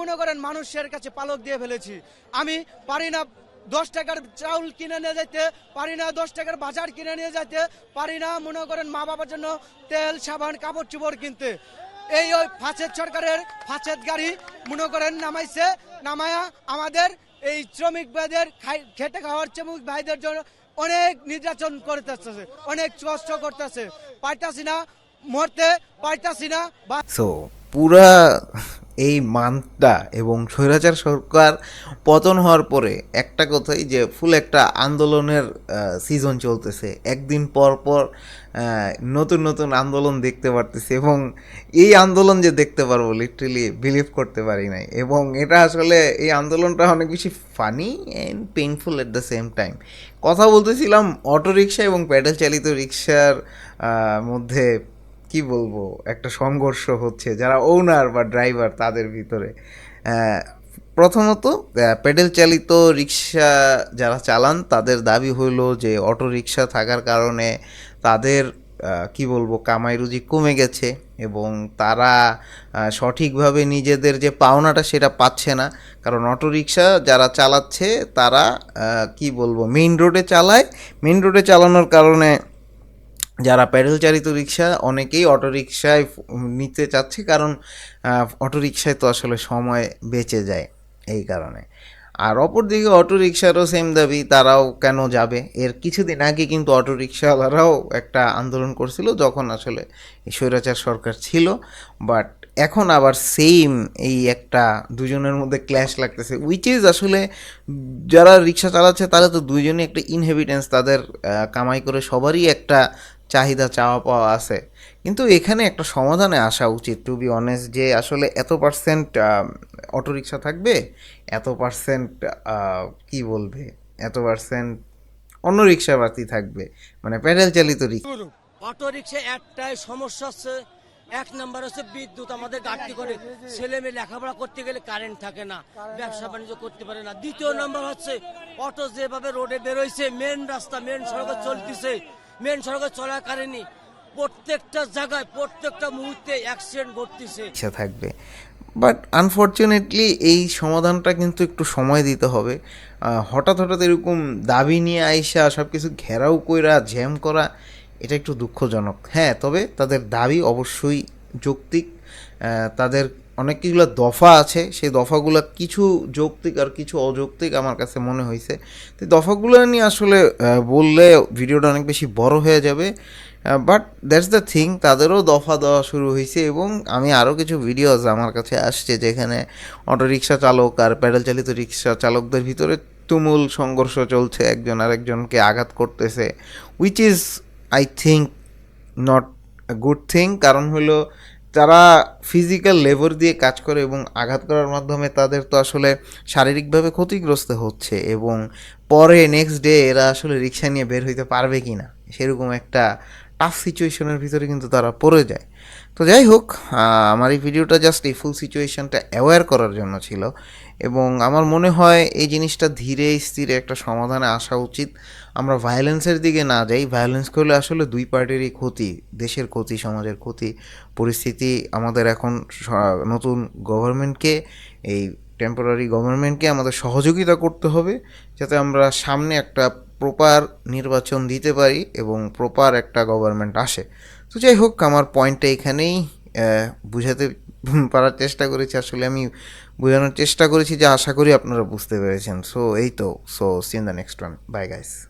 মনে করেন মানুষের কাছে পালক দিয়ে ফেলেছি। আমি পারি না দশ টাকার চাউল কিনে নিয়ে যাইতে, পারি না দশ টাকার বাজার কিনে নিয়ে যাইতে, পারি না মনে করেন মা বাবার জন্য তেল, সাবান, কাপড় চোপড় কিনতে। এই ওই ফাঁসের সরকারের ফাঁসের গাড়ি মনে করেন নামাইছে, নামায়া আমাদের এই শ্রমিক ভাইদের খেটে খাওয়ার শ্রমিক ভাইদের জন্য অনেক নির্যাতন করতেছে, অনেক কষ্ট করতেছে। পাইতাছি না, মরতে পাইতাছি না সো পুরা এই মান্থটা এবং স্বৈরাচার সরকার পতন হওয়ার পরে একটা কথাই যে ফুল একটা আন্দোলনের সিজন চলতেছে। একদিন পর পর নতুন নতুন আন্দোলন দেখতে পারতেছি এবং এই আন্দোলন যে দেখতে পারব লিটারেলি বিলিভ করতে পারি নাই। এবং এটা আসলে এই আন্দোলনটা অনেক বেশি funny and painful at the same time কথা বলতেছিলাম অটো রিক্সা এবং প্যাডেল চালিত রিক্সার মধ্যে কি বলব একটা সংঘর্ষ হচ্ছে যারা ওনার বা ড্রাইভার তাদের ভিতরে। প্রথমত আহ, প্যাডেল চালিত রিক্সা যারা চালান তাদের দাবি হইল যে অটো রিক্সা থাকার কারণে তাদের কি বলব কামাই রুজি কমে গেছে এবং তারা সঠিকভাবে নিজেদের যে পাওনাটা সেটা পাচ্ছে না। কারণ অটো রিক্সা যারা চালাচ্ছে তারা কি বলব মেইন রোডে চালায়। মেইন রোডে চালানোর কারণে যারা প্যাডেল চালিত রিক্সা অনেকেই অটো রিক্সায় নিতে চাচ্ছে কারণ অটো রিক্সায় তো আসলে সময় বেঁচে যায় এই কারণে। আর অপরদিকে অটো রিক্সারও সেম দাবি, তারাও কেন যাবে? এর কিছুদিন আগে কিন্তু অটো রিক্সাওয়ালারাও একটা আন্দোলন করছিল যখন আসলে স্বৈরাচার সরকার ছিল বাট এখন আবার সেম এই একটা দুজনের মধ্যে ক্ল্যাশ লাগতেছে উইচ ইজ আসলে যারা রিক্সা চালাচ্ছে তারা তো দুইজনই একটা ইনহেবিটেন্স তাদের কামাই করে সবারই একটা চাহিদা চাওয়া পাওয়া আছে। কিন্তু এখানে একটা সমাধানে আসা উচিত টু বি অনেস্ট যে আসলে এত পার্সেন্ট অটোরিকশা থাকবে, এত পার্সেন্ট কি বলবে, এত পার্সেন্ট অন্য রিক্সা বাতি থাকবে মানে প্যাডেল চালিত রিক্সা। অটো রিক্সা একটাই সমস্যা হচ্ছে, এক নাম্বার হচ্ছে বিদ্যুৎ আমাদের গাড়ি করে। ছেলে মেয়ে লেখাপড়া করতে গেলে কারেন্ট থাকে না, ব্যবসা বাণিজ্য করতে পারে না। দ্বিতীয় নাম্বার হচ্ছে, অটো যেভাবে রোডে বেরোইছে মেন রাস্তা মেন সড়কে চলতেছে মেন সড়কে চলাকালীনই প্রত্যেকটা জায়গায়, প্রত্যেকটা মুহূর্তে অ্যাক্সিডেন্ট ঘটতেছে। ইচ্ছা থাকবে। বাট আনফর্চুনেটলি এই সমাধানটা কিন্তু একটু সময় দিতে হবে। হঠাৎ হঠাৎ এরকম দাবি নিয়ে আইসা সব কিছু ঘেরাও কইরা, জ্যাম করা, এটা একটু দুঃখজনক। হ্যাঁ তবে তাদের দাবি অবশ্যই যৌক্তিক। তাদের অনেকগুলো দফা আছে, সেই দফাগুলো কিছু যৌক্তিক আর কিছু অযৌক্তিক আমার কাছে মনে হয়েছে। তো দফাগুলো নিয়ে আসলে বললে ভিডিওটা অনেক বেশি বড় হয়ে যাবে। বাট দ্যাটস দ্য থিং তাদেরও দফা দেওয়া শুরু হয়েছে এবং আমি আরও কিছু ভিডিওস আমার কাছে আসছে যেখানে অটো রিক্সা চালক আর প্যাডেল চালিত রিক্সা চালকদের ভিতরে তুমুল সংঘর্ষ চলছে, একজন আরেকজনকে আঘাত করতেছে which is I think not good thing কারণ হলো তারা ফিজিক্যাল লেবার দিয়ে কাজ করে এবং আঘাত করার মাধ্যমে তাদের তো আসলে শারীরিকভাবে ক্ষতিগ্রস্ত হচ্ছে এবং পরে নেক্সট ডে এরা আসলে রিক্সা নিয়ে বের হইতে পারবে কি না সেরকম একটা টাফ সিচুয়েশনের ভিতরে কিন্তু তারা পড়ে যায়। তো যাই হোক আমার এই ভিডিওটা জাস্ট এই ফুল সিচুয়েশনটা অ্যাওয়্যার করার জন্য ছিল এবং আমার মনে হয় এই জিনিসটা ধীরে স্থিরে একটা সমাধানে আসা উচিত। আমরা ভায়োলেন্সের দিকে না যাই ভায়োলেন্স করলে আসলে দুই পার্টিরই ক্ষতি, দেশের ক্ষতি, সমাজের ক্ষতি। পরিস্থিতি আমাদের এখন নতুন গভর্নমেন্টকে এই টেম্পোরারি গভর্নমেন্টকে আমাদের সহযোগিতা করতে হবে, যাতে আমরা সামনে একটা প্রপার নির্বাচন দিতে পারি এবং প্রপার একটা গভর্নমেন্ট আসে। তো যাই হোক, আমার পয়েন্টটা এখানেই বুঝাতে পারার চেষ্টা করেছি। আসলে আমি বোঝানোর চেষ্টা করেছি যে আশা করি আপনারা বুঝতে পেরেছেন। সো এই তো। So see in the next one bye guys